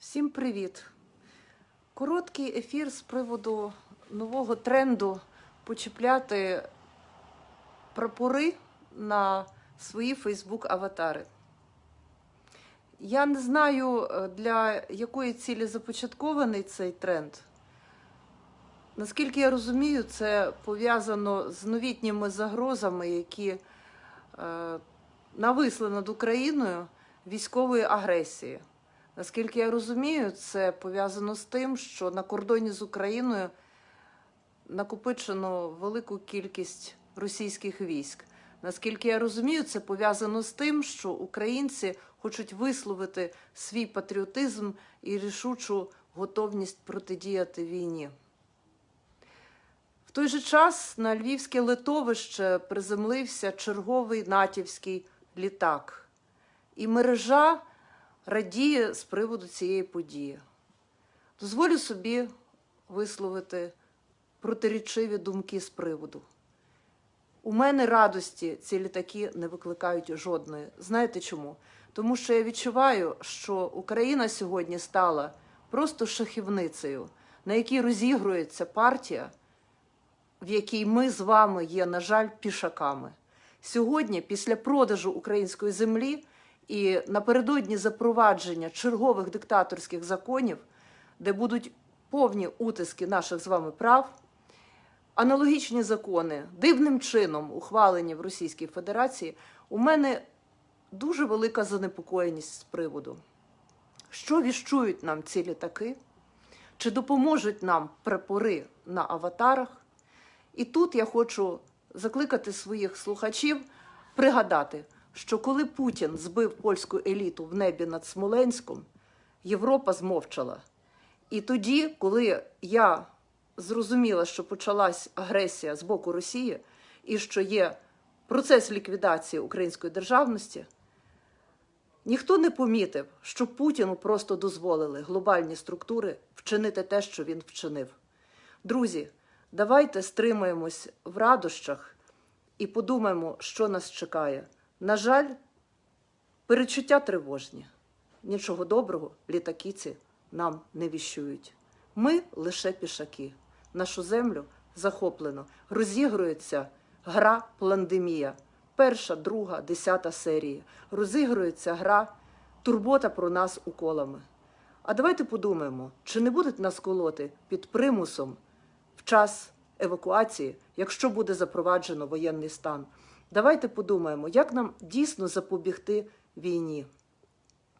Всім привіт! Короткий ефір з приводу нового тренду почіпляти прапори на свої Фейсбук-аватари. Я не знаю, е, для якої цілі започаткований цей тренд. Наскільки я розумію, це пов'язано з новітніми загрозами, які е, нависли над Україною військової агресії. Наскільки я розумію, це пов'язано з тим, що на кордоні з Україною накопичено велику кількість російських військ. Наскільки я розумію, це пов'язано з тим, що українці хочуть висловити свій патріотизм і рішучу готовність протидіяти війні. В той же час на львівське литовище приземлився черговий натівський літак, і мережа радіє з приводу цієї події. Дозволю собі висловити протирічиві думки з приводу. У мене радості ці літаки не викликають жодної. Знаєте чому? Тому що я відчуваю, що Україна сьогодні стала просто шахівницею, на якій розігрується партія, в якій ми з вами є, на жаль, пішаками. Сьогодні, після продажу української землі і напередодні запровадження чергових диктаторських законів, де будуть повні утиски наших з вами прав, аналогічні закони дивним чином ухвалені в Російській Федерації, у мене дуже велика занепокоєність з приводу, що віщують нам ці літаки, чи допоможуть нам прапори на аватарах. І тут я хочу закликати своїх слухачів пригадати, що коли Путін збив польську еліту в небі над Смоленськом, Європа змовчала. І тоді, коли я зрозуміла, що почалась агресія з боку Росії і що є процес ліквідації української державності, ніхто не помітив, що Путіну просто дозволили глобальні структури вчинити те, що він вчинив. Друзі, давайте стримаємось в радощах і подумаємо, що нас чекає. На жаль, перечуття тривожні. Нічого доброго літакіці нам не віщують. Ми лише пішаки. Нашу землю захоплено. Розігрується гра Пландемія. Перша, друга, десята серії. Розігрується гра Турбота про нас уколами. А давайте подумаємо, чи не будуть нас колоти під примусом в час евакуації, якщо буде запроваджено воєнний стан. Давайте подумаємо, як нам дійсно запобігти війні.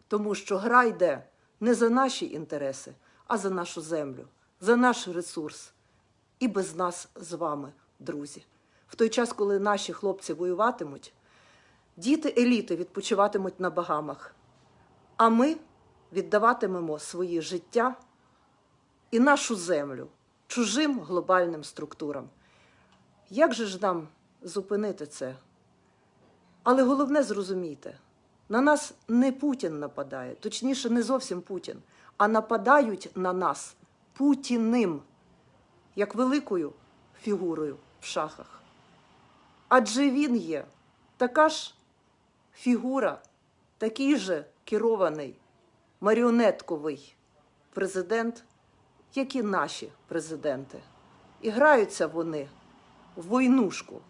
Тому що гра йде не за наші інтереси, а за нашу землю, за наш ресурс. І без нас з вами, друзі. В той час, коли наші хлопці воюватимуть, діти еліти відпочиватимуть на багамах, а ми віддаватимемо свої життя і нашу землю чужим глобальним структурам. Як же ж нам зупинити це? Але головне зрозумійте, на нас не Путін нападає, точніше, не зовсім Путін, а нападають на нас Путіним, як великою фігурою в шахах. Адже він є така ж фігура, такий же керований маріонетковий президент, як і наші президенти. І граються вони в войнушку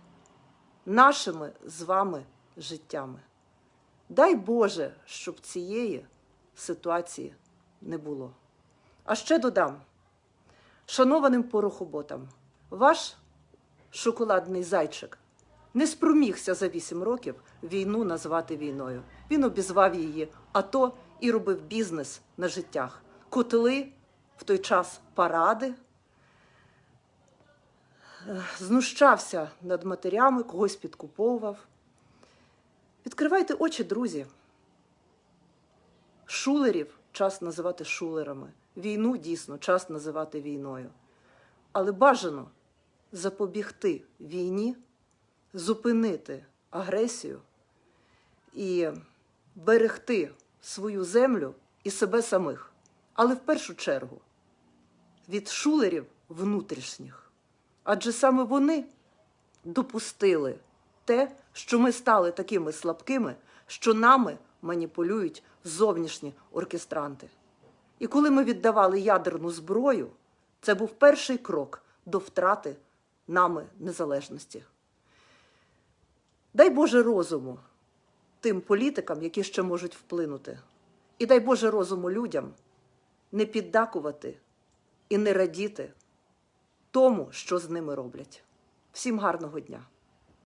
нашими з вами життями. Дай Боже, щоб цієї ситуації не було. А ще додам, шанованим порохоботам, ваш шоколадний зайчик не спромігся за вісім років війну назвати війною. Він обізвав її АТО і робив бізнес на життях. Котли в той час паради, знущався над матерями, когось підкуповував. Відкривайте очі, друзі. Шулерів час називати шулерами. Війну дійсно час називати війною. Але бажано запобігти війні, зупинити агресію і берегти свою землю і себе самих. Але в першу чергу від шулерів внутрішніх. Адже саме вони допустили те, що ми стали такими слабкими, що нами маніпулюють зовнішні оркестранти. І коли ми віддавали ядерну зброю, це був перший крок до втрати нами незалежності. Дай Боже розуму тим політикам, які ще можуть вплинути. І дай Боже розуму людям не піддакувати і не радіти тому, що з ними роблять. Всім гарного дня!